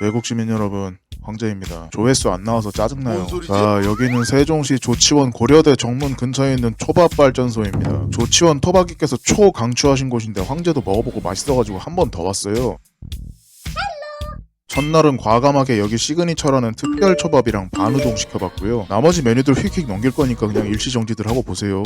제국 시민 여러분 황제입니다. 조회수 안 나와서 짜증나요. 자 여기는 세종시 조치원 고려대 정문 근처에 있는 초밥 발전소입니다. 조치원 토박이께서 초 강추하신 곳인데 황제도 먹어보고 맛있어가지고 한 번 더 왔어요. 첫날은 과감하게 여기 시그니처라는 특별 초밥이랑 반우동 시켜봤고요. 나머지 메뉴들 휙휙 넘길 거니까 그냥 일시정지들 하고 보세요.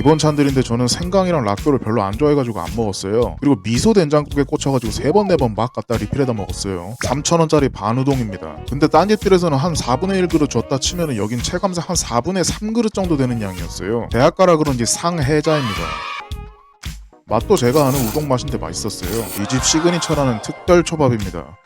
기본 찬들인데 저는 생강이랑 락교를 별로 안 좋아해가지고 안 먹었어요. 그리고 미소 된장국에 꽂혀가지고 세 번 네 번 막 갖다 리필해다 먹었어요. 3,000원짜리 반우동입니다. 근데 딴 집들에서는 한 4분의 1 그릇 줬다 치면은 여긴 체감상 한 4분의 3 그릇 정도 되는 양이었어요. 대학가라 그런지 상해자입니다. 맛도 제가 아는 우동 맛인데 맛있었어요. 이 집 시그니처라는 특별 초밥입니다.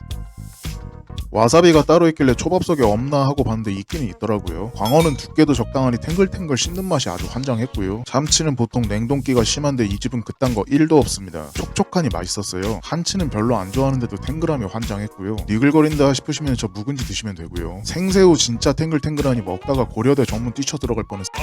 와사비가 따로 있길래 초밥 속에 없나 하고 봤는데 있기는 있더라고요. 광어는 두께도 적당하니 탱글탱글 씹는 맛이 아주 환장했고요. 참치는 보통 냉동기가 심한데 이 집은 그딴 거 1도 없습니다. 촉촉하니 맛있었어요. 한치는 별로 안 좋아하는데도 탱글함이 환장했고요. 니글거린다 싶으시면 저 묵은지 드시면 되고요. 생새우 진짜 탱글탱글하니 먹다가 고려대 정문 뛰쳐 들어갈 뻔했어요.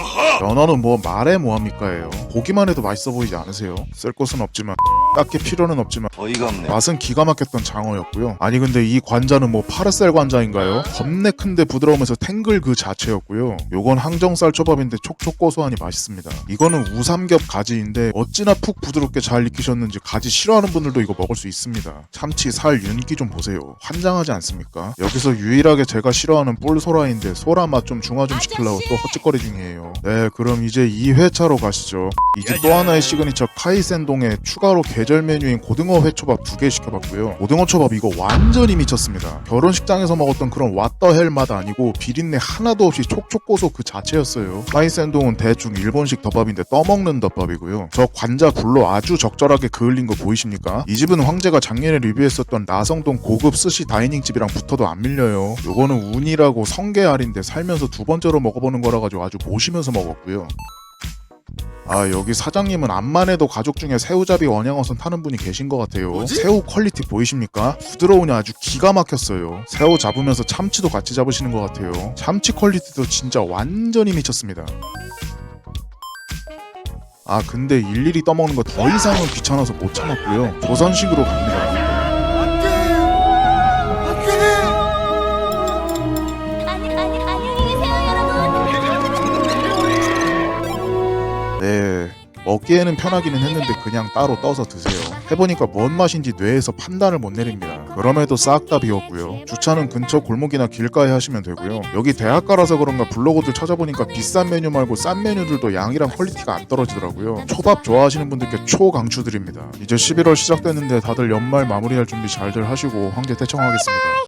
연어는 뭐 말해 뭐합니까예요. 보기만 해도 맛있어 보이지 않으세요? 쓸 곳은 없지만 딱히 필요는 없지만 어이가 없네. 맛은 기가 막혔던 장어였고요. 아니 근데 이 관자는 뭐 파르셀 관자인가요? 겁내 큰데 부드러우면서 탱글 그 자체였고요. 요건 항정살 초밥인데 촉촉 고소하니 맛있습니다. 이거는 우삼겹 가지인데 어찌나 푹 부드럽게 잘 익히셨는지 가지 싫어하는 분들도 이거 먹을 수 있습니다. 참치 살 윤기 좀 보세요. 환장하지 않습니까? 여기서 유일하게 제가 싫어하는 뿔소라인데 소라 맛 좀 중화 좀 시키려고 또 헛짓거리 중이에요. 네 그럼 이제 2회차로 가시죠. 이제 또 하나의 시그니처 카이센동에 추가로 계절 메뉴인 고등어 회초밥 두 개 시켜봤고요. 고등어 초밥 이거 완전히 미쳤습니다. 결혼식장에서 먹었던 그런 왓더헬 맛 아니고 비린내 하나도 없이 촉촉고소 그 자체였어요. 카이센동은 대충 일본식 덮밥인데 떠먹는 덮밥이고요. 저 관자 굴로 아주 적절하게 그을린 거 보이십니까? 이 집은 황제가 작년에 리뷰했었던 나성동 고급 스시 다이닝 집이랑 붙어도 안 밀려요. 요거는 운이라고 성게알인데 살면서 두 번째로 먹어보는 거라 가지고 아주 모시면서 먹었고요. 아 여기 사장님은 암만 해도 가족 중에 새우잡이 원양어선 타는 분이 계신 것 같아요. 뭐지? 새우 퀄리티 보이십니까? 부드러우니 아주 기가 막혔어요. 새우 잡으면서 참치도 같이 잡으시는 것 같아요. 참치 퀄리티도 진짜 완전히 미쳤습니다. 아 근데 일일이 떠먹는 거 더 이상은 귀찮아서 못 참았고요. 조선식으로 갑니다 네 먹기에는 편하기는 했는데 그냥 따로 떠서 드세요. 해보니까 뭔 맛인지 뇌에서 판단을 못 내립니다. 그럼에도 싹 다 비웠고요. 주차는 근처 골목이나 길가에 하시면 되고요. 여기 대학가라서 그런가 블로거들 찾아보니까 비싼 메뉴 말고 싼 메뉴들도 양이랑 퀄리티가 안 떨어지더라고요. 초밥 좋아하시는 분들께 초강추드립니다. 이제 11월 시작됐는데 다들 연말 마무리할 준비 잘들 하시고 황제 태청하겠습니다